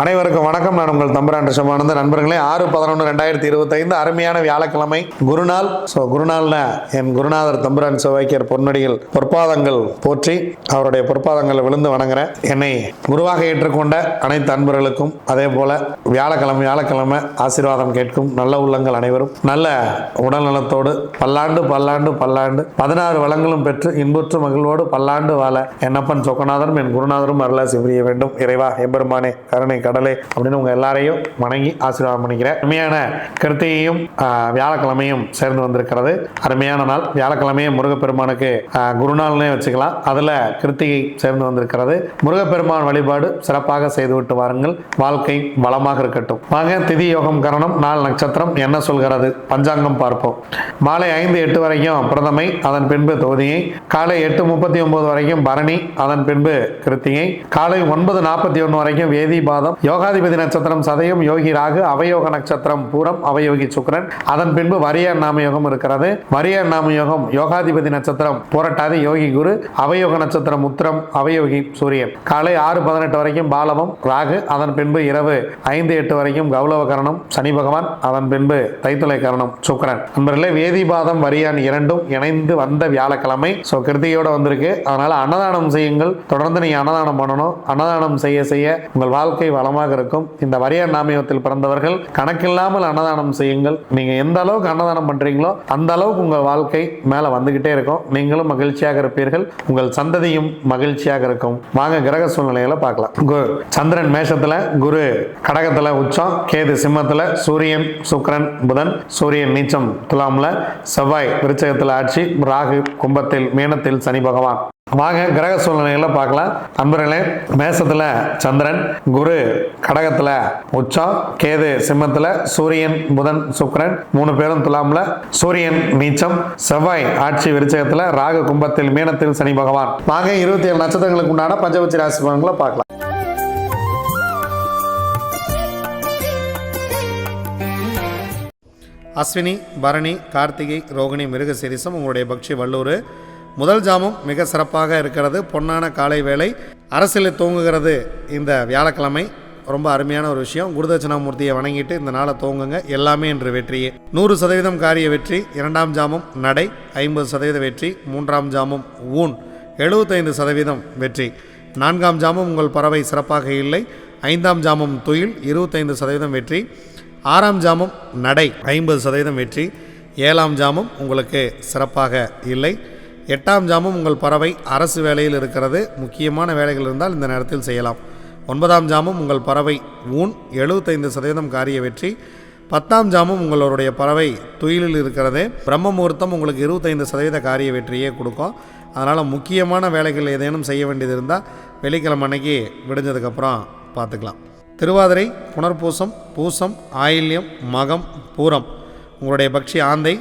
அனைவருக்கும் வணக்கம். நான் உங்கள் தம்பரான் ரிஷபானந்த நண்பர்களே ஆறு பதினொன்று ரெண்டாயிரத்தி இருபத்தைந்து அருமையான வியாழக்கிழமை குருநாள். ஸோ குருநாள்ல என் குருநாதர் தம்பரான் சிவாக்கியர் பொன்னடிகள் பொற்பாதங்கள் போற்றி அவருடைய பொற்பாதங்களை விழுந்து வணங்குறேன். என்னை குருவாக ஏற்றுக்கொண்ட அனைத்து அன்பர்களுக்கும் அதே போல வியாழக்கிழமை வியாழக்கிழமை ஆசீர்வாதம் கேட்கும் நல்ல உள்ளங்கள் அனைவரும். நல்ல உடல் நலத்தோடு பல்லாண்டு பல்லாண்டு பல்லாண்டு பதினாறு வளங்களும் பெற்று இன்புற்று மகிழ்வோடு பல்லாண்டு வாழ என்னப்பன் சொக்கநாதரும் என் குருநாதரும் அருளாசி புரிய வேண்டும். இறைவா எம்பெருமானே கருணை கடலே அப்படின்னு உங்கள் எல்லாரையும் வணங்கி ஆசீர்வாதம் பண்ணிக்கிறேன். அருமையான கிருத்தியையும் வியாழக்கிழமையும் சேர்ந்து வந்திருக்கிறது. அருமையான நாள். வியாழக்கிழமையும் முருகப்பெருமானுக்கு குருநாள்னே வச்சுக்கலாம். அதில் கிருத்திகை சேர்ந்து வந்திருக்கிறது. முருகப்பெருமான் வழிபாடு சிறப்பாக செய்துவிட்டு வாருங்கள். வாழ்க்கை வளமாக இருக்கட்டும். வாங்க திதி யோகம் கரணம் நாள் நட்சத்திரம் என்ன சொல்கிறது? பஞ்சாங்கம் பார்ப்போம். மாலை ஐந்து எட்டு வரைக்கும் பிரதமை அதன் பின்பு தொகுதியை. காலை எட்டு முப்பத்தி ஒன்பது வரைக்கும் பரணி அதன் பின்பு கிருத்திகை. காலை ஒன்பது நாற்பத்தி ஒன்று வரைக்கும் வேதி பாதம் யோகாதிபதி நட்சத்திரம் சதயம் யோகி ராகு அவயோக நட்சத்திரம் பூரம் அவயோகி சுக்கரன். அதன் பின்பு வரியார் நாம யோகம் இருக்கிறது. வரியார் நாம யோகம் யோகாதிபதி நட்சத்திரம் போரட்டாதி யோகி குரு அவயோக நட்சத்திரம் உத்திரம் அவயோகி சூரியன். காலை ஆறு பதினெட்டு வரைக்கும் பாலவம் ராகு அதன் பின்பு இரவு ஐந்து எட்டு வரைக்கும் கௌலவ கரணம் சனி பகவான் அதன் பின்பு தைத்துளை கரணம் சுக்கரன். நண்பர்களே வேதிபாதம் வரியான் இரண்டும் இணைந்து வந்த வியாழக்கிழமை. ஸோ கிருத்தியோட வந்திருக்கு. அதனால அன்னதானம் செய்யுங்கள். தொடர்ந்து நீங்க அன்னதானம் பண்ணணும். அன்னதானம் செய்ய செய்ய உங்கள் வாழ்க்கை பணமாக இருக்கும். இந்த வரியார் நாமயத்தில் பிறந்தவர்கள் கணக்கில்லாமல் அன்னதானம் செய்யுங்கள். நீங்க எந்த அளவுக்கு அன்னதானம் பண்றீங்களோ அந்த அளவுக்கு உங்கள் வாழ்க்கை மேல வந்துகிட்டே இருக்கும். நீங்களும் மகிழ்ச்சியாக இருப்பீர்கள். உங்கள் சந்ததியும் மகிழ்ச்சியாக இருக்கும். வாங்க கிரக சூழ்நிலைகளை பார்க்கலாம். கு- சந்திரன் மேஷத்துல குரு கடகத்துல உச்சம் கேது சிம்மத்துல சூரியன் சுக்கிரன் புதன் சூரியன் நீச்சம் துலாம்ல செவ்வாய் விருச்சகத்தில் ஆட்சி ராகு கும்பத்தில் மீனத்தில் சனி பகவான். வாங்க கிரக சூழ்நிலைகளை பார்க்கலாம். நண்பர்களே மேசத்துல சந்திரன் குரு கடகத்துல உச்சம் கேது சிம்மத்துல சூரியன் புதன் சுக்கரன் மூணு பேரும் துலாம்ல. சூரியன் நீச்சம் செவ்வாய் ஆட்சி விருச்சகத்துல ராகு கும்பத்தில் மீனத்தில் சனி பகவான். வாங்க இருபத்தி ஏழு நட்சத்திரங்களுக்கு உண்டான பஞ்சபட்சி ராசி பலன்களை பார்க்கலாம். அஸ்வினி பரணி கார்த்திகை ரோகிணி மிருகசீரிசம் உங்களுடைய பக்ஷி வல்லூர் முதல் ஜாமம் மிக சிறப்பாக இருக்கிறது. பொன்னான காலை வேளை அரசியலில் தூங்குகிறது இந்த வியாழக்கிழமை. ரொம்ப அருமையான ஒரு விஷயம். குருதட்சிணாமூர்த்தியை வணங்கிட்டு இந்த நாளை தூங்குங்க. எல்லாமே என்று வெற்றியே நூறு சதவீதம் காரிய வெற்றி. இரண்டாம் ஜாமம் நடை. ஐம்பது சதவீத வெற்றி. மூன்றாம் ஜாமம் ஊன். எழுபத்தைந்து சதவீதம் வெற்றி. நான்காம் ஜாமம் உங்கள் பறவை சிறப்பாக இல்லை. ஐந்தாம் ஜாமம் துயில். இருபத்தைந்து சதவீதம் வெற்றி. ஆறாம் ஜாமம் நடை. ஐம்பது சதவீதம் வெற்றி. ஏழாம் ஜாமம் உங்களுக்கு சிறப்பாக இல்லை. எட்டாம் ஜாமம் உங்கள் பறவை அரசு வேலையில் இருக்கிறது. முக்கியமான வேலைகள் இருந்தால் இந்த நேரத்தில் செய்யலாம். ஒன்பதாம் ஜாமம் உங்கள் பறவை ஊன் எழுபத்தைந்து சதவீதம் காரிய வெற்றி. பத்தாம் ஜாமம் உங்களுடைய பறவை துயிலில் இருக்கிறது. பிரம்ம முகூர்த்தம் உங்களுக்கு இருபத்தைந்து சதவீத காரிய வெற்றியே கொடுக்கும். அதனால் முக்கியமான வேலைகள் ஏதேனும் செய்ய வேண்டியது இருந்தால் வெள்ளிக்கிழமை அன்னைக்கு விடிஞ்சதுக்கப்புறம் பார்த்துக்கலாம். திருவாதிரை புனர்பூசம் பூசம் ஆயில்யம் மகம் பூரம். உங்களுடைய பக்ஷி ஆந்தை.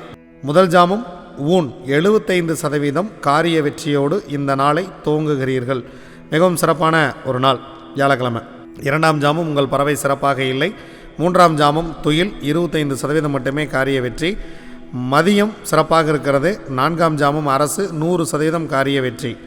முதல் ஜாமம் ஊன் எழுபத்தைந்து சதவீதம் காரிய வெற்றியோடு இந்த நாளை துவங்குகிறீர்கள். மிகவும் சிறப்பான ஒரு நாள் வியாழக்கிழமை. இரண்டாம் ஜாமம் உங்கள் பறவை சிறப்பாக இல்லை. மூன்றாம் ஜாமம் துயில் இருபத்தைந்து சதவீதம் மட்டுமே காரிய வெற்றி. மதியம் சிறப்பாக இருக்கிறது. நான்காம் ஜாமம் அரசு நூறு சதவீதம் காரிய வெற்றி.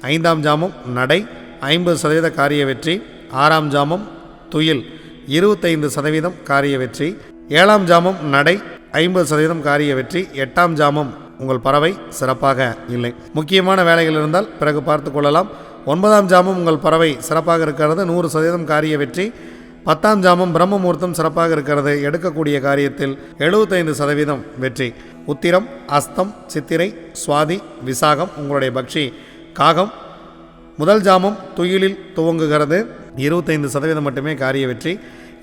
ஐந்தாம் ஜாமம் நடை ஐம்பது சதவீத காரிய வெற்றி. ஆறாம் ஜாமம் துயில் இருபத்தைந்து சதவீதம் காரிய வெற்றி. ஏழாம் ஜாமம் நடை ஐம்பது சதவீதம் காரிய வெற்றி. எட்டாம் ஜாமம் உங்கள் பறவை சிறப்பாக இல்லை. முக்கியமான வேலைகள் இருந்தால் பிறகு பார்த்து கொள்ளலாம். ஒன்பதாம் ஜாமம் உங்கள் பறவை சிறப்பாக இருக்கிறது. நூறு சதவீதம் காரிய வெற்றி. பத்தாம் ஜாமம் பிரம்மமுகூர்த்தம் சிறப்பாக இருக்கிறது. எடுக்கக்கூடிய காரியத்தில் எழுபத்தைந்து சதவீதம் வெற்றி. உத்திரம் அஸ்தம் சித்திரை சுவாதி விசாகம் உங்களுடைய பக்ஷி காகம். முதல் ஜாமம் துயிலில் துவங்குகிறது. இருபத்தைந்து சதவீதம் மட்டுமே காரிய வெற்றி.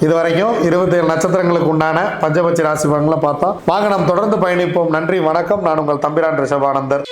இதுவரைக்கும் இருபத்தேழு நட்சத்திரங்களுக்கு உண்டான பஞ்சபட்சி ராசி பலன்களை பார்த்தோம் வாங்க நாம் தொடர்ந்து பயணிப்போம். நன்றி வணக்கம். நான் உங்கள் தம்பிரான் ரிஷபானந்தர்.